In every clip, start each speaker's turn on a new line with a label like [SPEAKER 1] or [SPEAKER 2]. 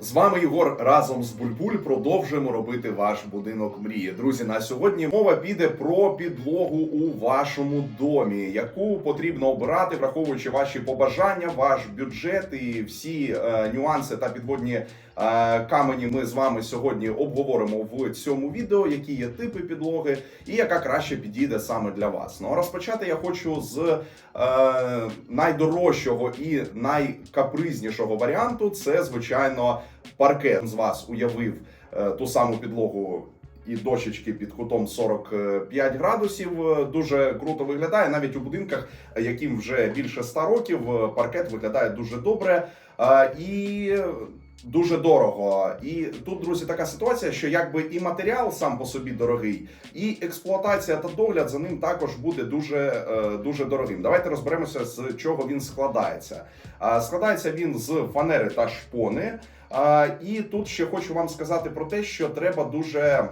[SPEAKER 1] З вами Єгор разом з Бульбуль продовжуємо робити ваш будинок мрії. Друзі, на сьогодні мова піде про підлогу у вашому домі, яку потрібно обирати, враховуючи ваші побажання, ваш бюджет і всі е, нюанси та підводні камені. Ми з вами сьогодні обговоримо в цьому відео, які є типи підлоги і яка краще підійде саме для вас. Ну а розпочати я хочу з е, найдорожчого і найкапризнішого варіанту. Це звичайно паркет з вас уявив е, ту саму підлогу. І дощечки під кутом 45 градусів е, дуже круто виглядає. Навіть у будинках, е, яким вже більше 100 років, е, паркет виглядає дуже добре е, і дуже дорого. І тут, друзі, така ситуація, що якби і матеріал сам по собі дорогий, і експлуатація та догляд за ним також буде дуже, е, дуже дорогим. Давайте розберемося, з чого він складається. Складається він з фанери та шпони. І тут ще хочу вам сказати про те, що треба дуже.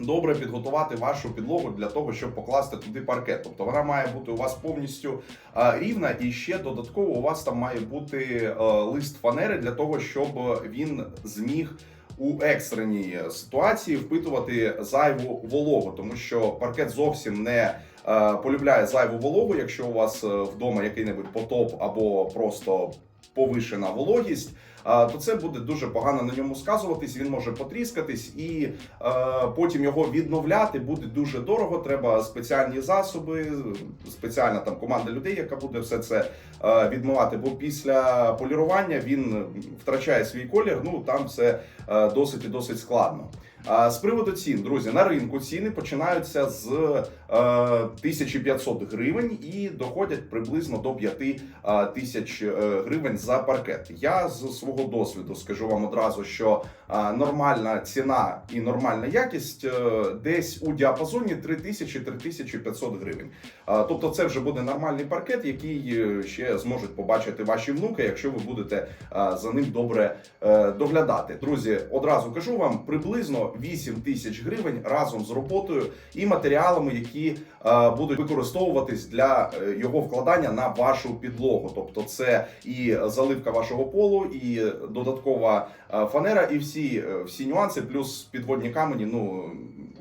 [SPEAKER 1] Добре підготувати вашу підлогу для того, щоб покласти туди паркет. Тобто вона має бути у вас повністю рівна, і ще додатково у вас там має бути лист фанери для того, щоб він зміг у екстреній ситуації впитувати зайву вологу, тому що паркет зовсім не е, полюбляє зайву вологу. Якщо у вас е, вдома який-небудь потоп або просто повишена вологість, то це буде дуже погано на ньому сказуватись. Він може потріскатись, і е, потім його відновляти буде дуже дорого. Треба спеціальні засоби, спеціальна там команда людей, яка буде все це е, відмивати. Бо після полірування він втрачає свій колір. Ну там все е, досить і досить складно. З приводу цін, друзі, на ринку ціни починаються з е, 1500 гривень і доходять приблизно до 5 е, тисяч е, гривень за паркет. Я з свого досвіду скажу вам одразу, що е, нормальна ціна і нормальна якість е, десь у діапазоні 3000-3500 гривень. Е, тобто, це вже буде нормальний паркет, який е, ще зможуть побачити ваші внуки, якщо ви будете е, за ним добре е, доглядати. Друзі, одразу кажу вам приблизно 8 тисяч гривень разом з роботою і матеріалами, які е, будуть використовуватись для е, його вкладання на вашу підлогу. Тобто, це і заливка вашого полу, і додаткова е, фанера, і всі, всі нюанси, плюс підводні камені. Ну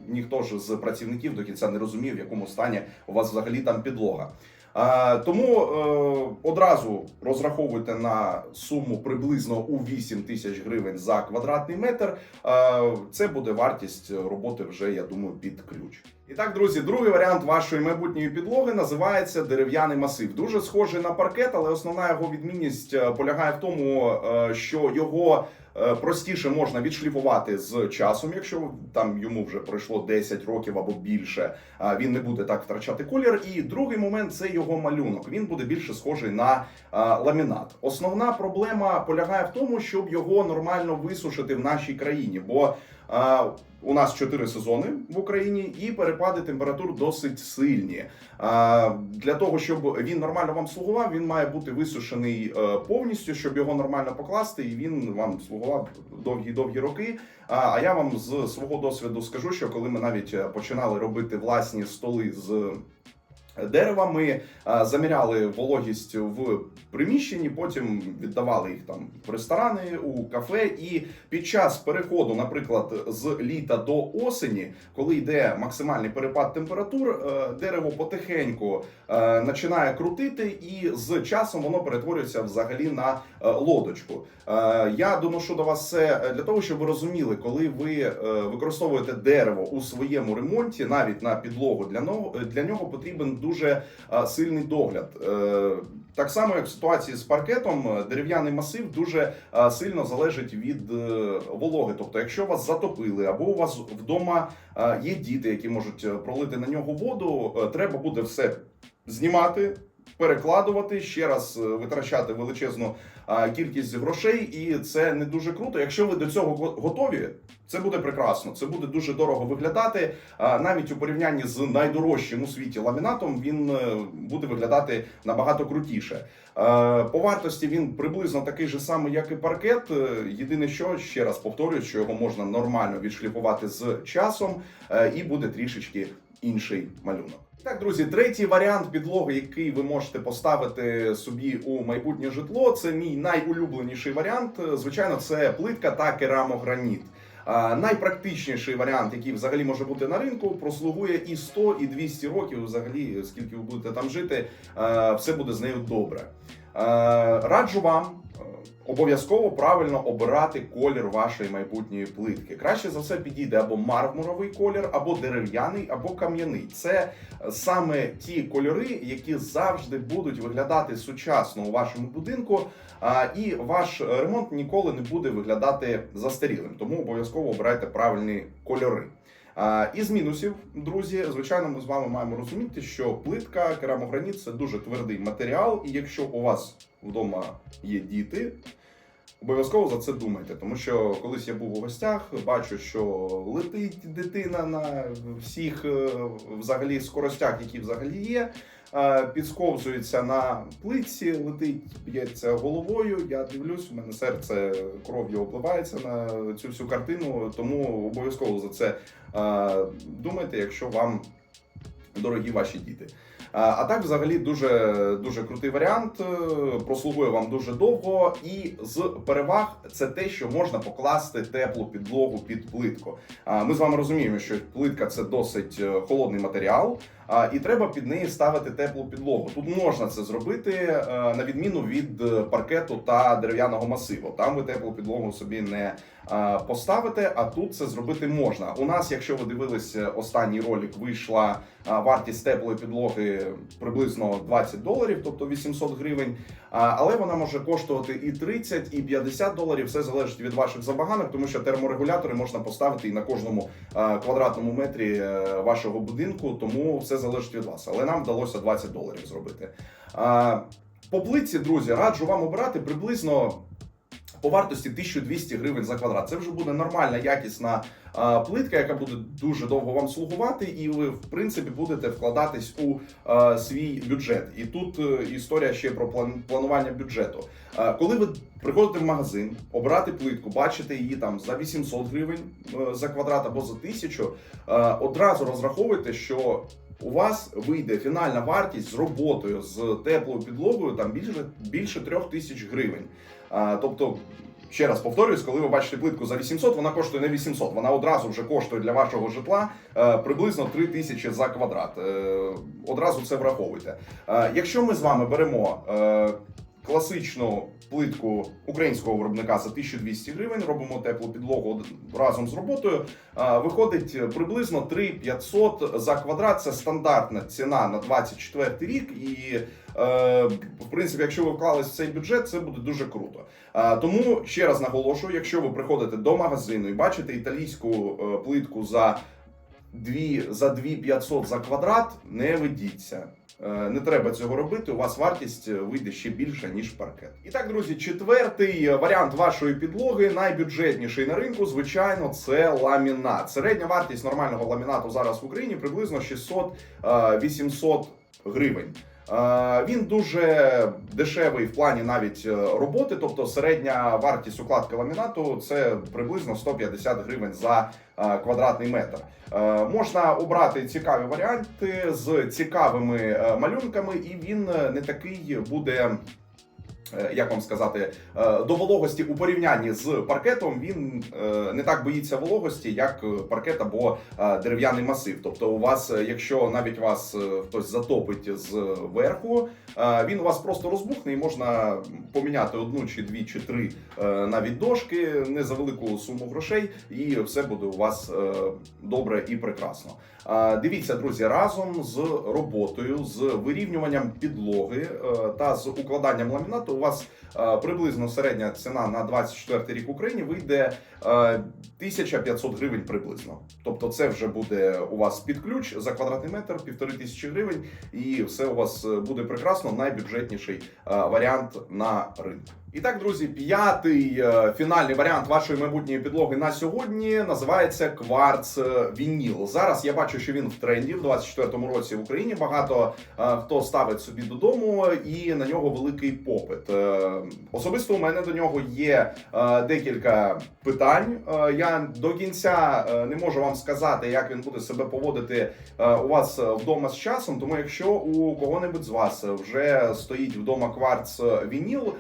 [SPEAKER 1] ніхто ж з працівників до кінця не розумів, в якому стані у вас взагалі там підлога. Е, Тому е, одразу розраховуйте на суму приблизно у 8 тисяч гривень за квадратний метр. Е, Це буде вартість роботи вже, я думаю, під ключ. І так, друзі, другий варіант вашої майбутньої підлоги називається дерев'яний масив. Дуже схожий на паркет, але основна його відмінність е, полягає в тому, е, що його е, простіше можна відшліфувати з часом, якщо там йому вже пройшло 10 років або більше. Він не буде так втрачати колір. І другий момент це його малюнок. Він буде більше схожий на ламінат. Основна проблема полягає в тому, щоб його нормально висушити в нашій країні, бо у нас 4 сезони в Україні, і перепади температур досить сильні. Для того щоб він нормально вам слугував, він має бути висушений е, повністю, щоб його нормально покласти, і він вам слугував довгі-довгі роки. А я вам з свого досвіду скажу, що коли ми навіть е, починали робити власні столи з дерева, ми заміряли вологість в приміщенні, потім віддавали їх там в ресторани, у кафе. І під час переходу, наприклад, з літа до осені, коли йде максимальний перепад температур, е, дерево потихеньку е, починає крутити, і з часом воно перетворюється взагалі на е, лодочку. Е, Я доношу до вас це для того, щоб ви розуміли, коли ви е, використовуєте дерево у своєму ремонті, навіть на підлогу для нього для нього потрібен дуже е, сильний догляд. Е, Так само, як в ситуації з паркетом, е, дерев'яний масив дуже сильно залежить від вологи. Тобто, якщо вас затопили, або у вас вдома є діти, які можуть пролити на нього воду, треба буде все знімати. Перекладувати ще раз е, витрачати величезну кількість грошей, і це не дуже круто. Якщо ви до цього готові, це буде прекрасно. Це буде дуже дорого виглядати. Навіть у порівнянні з найдорожчим у світі ламінатом він е, буде виглядати набагато крутіше. По вартості він приблизно такий же самий, як і паркет. Е, Єдине, що ще раз повторюю, що його можна нормально відшліфувати з часом, і буде трішечки інший малюнок. Так, друзі, третій варіант підлоги, який ви можете поставити собі у майбутнє житло, це мій найулюбленіший варіант. Звичайно, це плитка та керамограніт. Найпрактичніший варіант, який взагалі може бути на ринку, прослугує і 100, і 200 років. Взагалі, скільки ви будете там жити, все буде з нею добре. Раджу вам. Е, Обов'язково правильно обирати колір вашої майбутньої плитки. Краще за все підійде або мармуровий колір, або дерев'яний, або кам'яний. Це саме ті кольори, які завжди будуть виглядати сучасно у вашому будинку, а, і ваш ремонт ніколи не буде виглядати застарілим. Тому обов'язково обирайте правильні кольори. Із мінусів, друзі, звичайно, ми з вами маємо розуміти, що плитка, керамограніт це дуже твердий матеріал, і якщо у вас вдома є діти. Обов'язково за це думайте, тому що колись я був у гостях, бачу, що летить дитина на всіх е, взагалі скоростях, які взагалі є. е, Підсковзується на плитці, летить, б'ється головою. Я дивлюсь, у мене серце кров'ю опливається на цю всю картину. Тому обов'язково за це е, думайте, якщо вам дорогі ваші діти. А так, взагалі, дуже дуже крутий варіант. е, Прослугує вам дуже довго, і з переваг це те, що можна покласти теплу підлогу під плитку. Ми з вами розуміємо, що плитка це досить е, холодний матеріал, і треба під неї ставити теплу підлогу. Тут можна це зробити е, на відміну від е, паркету та дерев'яного масиву. Там ви теплу підлогу собі не е, поставите, а тут це зробити можна. У нас, якщо ви дивилися останній ролик, вийшла вартість теплої підлоги приблизно 20 доларів, тобто 800 гривень. Але вона може коштувати і 30, і 50 доларів. Все залежить від ваших забаганок, тому що терморегулятори можна поставити і на кожному квадратному метрі вашого будинку, тому все залежить від вас. Але нам вдалося 20 доларів зробити. По плитці, друзі, раджу вам обирати приблизно. По вартості 1200 гривень за квадрат. Це вже буде нормальна якісна плитка, яка буде дуже довго вам слугувати, і ви, в принципі, будете вкладатись у свій бюджет. І тут е, історія ще про план- планування бюджету. Коли ви приходите в магазин, обирати плитку, бачите її там за 800 гривень е, за квадрат або за 1000, е, одразу розраховуйте, що у вас вийде фінальна вартість з роботою з теплою підлогою там більше більше трьох тисяч гривень. А, тобто, ще раз повторюсь, коли ви бачите плитку за 800, вона коштує не 800, вона одразу вже коштує для вашого житла е, приблизно 3 тисячі за квадрат. Е, одразу це враховуйте. Е, якщо ми з вами беремо. Е, Класичну плитку українського виробника за 1200 гривень, робимо теплу підлогу разом з роботою. Виходить приблизно 3500 за квадрат. Це стандартна ціна на 24 рік. І е, в принципі, якщо ви вклались в цей бюджет, це буде дуже круто. Тому ще раз наголошую: якщо ви приходите до магазину і бачите італійську е, плитку за 2, за 2500 за квадрат, не ведіться. Е, Не треба цього робити. У вас вартість е, вийде ще більше ніж паркет. І так, друзі, четвертий е, варіант вашої підлоги, найбюджетніший на ринку. Звичайно, це ламінат. Середня вартість нормального ламінату зараз в Україні приблизно 600-800 гривень. Е, Він дуже дешевий в плані навіть е, роботи, тобто середня вартість укладки ламінату це приблизно 150 гривень за е, квадратний метр. Можна обрати цікаві варіанти з цікавими малюнками, і він не такий буде. Е, Як вам сказати, е, до вологості у порівнянні з паркетом він е, не так боїться вологості, як паркет або дерев'яний масив. Тобто, у вас, якщо навіть вас хтось затопить з верху, е, він у вас просто розбухне і можна поміняти одну чи дві чи три навіть дошки не за велику суму грошей, і все буде у вас добре і прекрасно. Дивіться, друзі, разом з роботою, з вирівнюванням підлоги та з укладанням ламінату, у вас е, приблизно середня ціна на 24 рік в Україні вийде е, 1500 гривень приблизно. Тобто, це вже буде у вас під ключ за квадратний метр, півтори тисячі гривень, і все у вас е, буде прекрасно. Найбюджетніший е, варіант на ринку. І так, друзі, п'ятий е, фінальний варіант вашої майбутньої підлоги на сьогодні називається кварц вініл. Зараз я бачу, що він в тренді в 24-му році в Україні. Багато е, хто ставить собі додому, і на нього великий попит. Е, особисто у мене до нього є декілька питань. Я до кінця не можу вам сказати, як він буде себе поводити у вас вдома з часом. Тому, якщо у кого-небудь з вас вже стоїть вдома кварц вініл,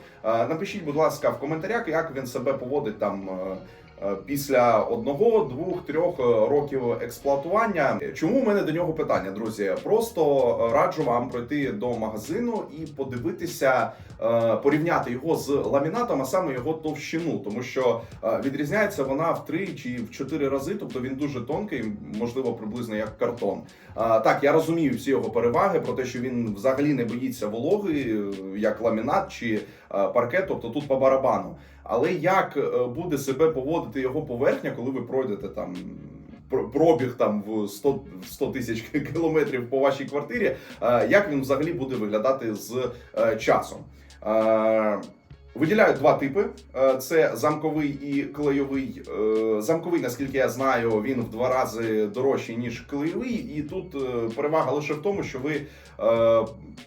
[SPEAKER 1] напишіть, будь ласка, в коментарях, як він себе поводить там. Е, Після одного, двох, трьох е, років експлуатування, чому в мене до нього питання, друзі? Просто е, раджу вам пройти до магазину і подивитися, порівняти його з ламінатом, а саме його товщину, тому що відрізняється вона в три чи в чотири рази, тобто він дуже тонкий, можливо, приблизно як картон. Так, я розумію всі його переваги про те, що він взагалі не боїться вологи, як ламінат чи паркет, тобто тут по барабану. Але як е, буде себе поводити його поверхня, коли ви пройдете там пробіг там в 100 100 тисяч кілометрів по вашій квартирі, е, як він взагалі буде виглядати з е, часом? Виділяють два типи: це замковий і клейовий. Замковий, наскільки я знаю, він в два рази дорожчий ніж клейовий, і тут перевага лише в тому, що ви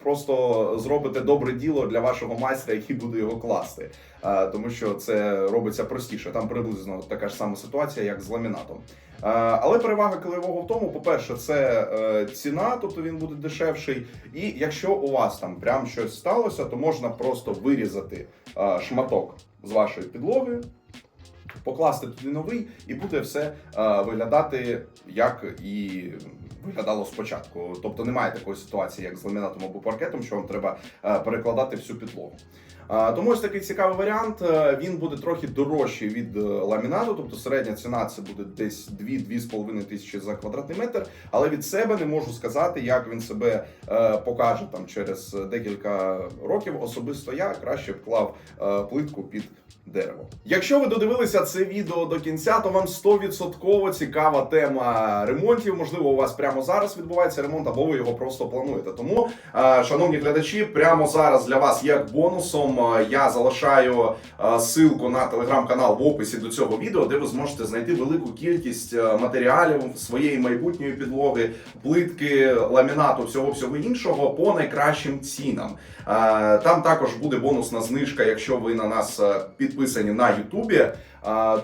[SPEAKER 1] просто зробите добре діло для вашого майстра, який буде його класти, тому що це робиться простіше. Там приблизно така ж сама ситуація, як з ламінатом. Але перевага клеєвого в тому, по-перше, це е, ціна, тобто він буде дешевший. І якщо у вас там прям щось сталося, то можна просто вирізати е, шматок з вашої підлоги, покласти туди новий, і буде все е, виглядати як і виглядало спочатку. Тобто немає такої ситуації, як з ламінатом або паркетом, що вам треба е, перекладати всю підлогу. Е, Тому ось такий цікавий варіант. Е, Він буде трохи дорожчий від ламінату, тобто середня ціна це буде десь 2-2,5 тисячі за квадратний метр. Але від себе не можу сказати, як він себе покаже там через декілька років. Особисто я краще б клав плитку під дерево. Якщо ви додивилися це відео до кінця, то вам 100% цікава тема ремонтів. Можливо, у вас прямо зараз відбувається ремонт, або ви його просто плануєте. Тому, е, шановні глядачі, прямо зараз для вас, як бонусом, е, я залишаю е, ссылку на телеграм-канал в описі до цього відео, де ви зможете знайти велику кількість матеріалів своєї майбутньої підлоги, плитки, ламінату, всього всього іншого по найкращим цінам. Там також буде бонусна знижка, якщо ви на нас підписані на Ютубі.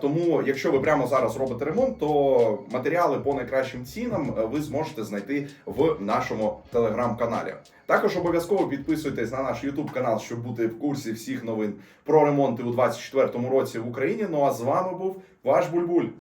[SPEAKER 1] Тому, якщо ви прямо зараз робите ремонт, то матеріали по найкращим цінам е, ви зможете знайти в нашому телеграм-каналі. Також обов'язково підписуйтесь на наш Ютуб канал, щоб бути в курсі всіх новин про ремонти у 2024 році в Україні. Ну а з вами був ваш Бульбуль.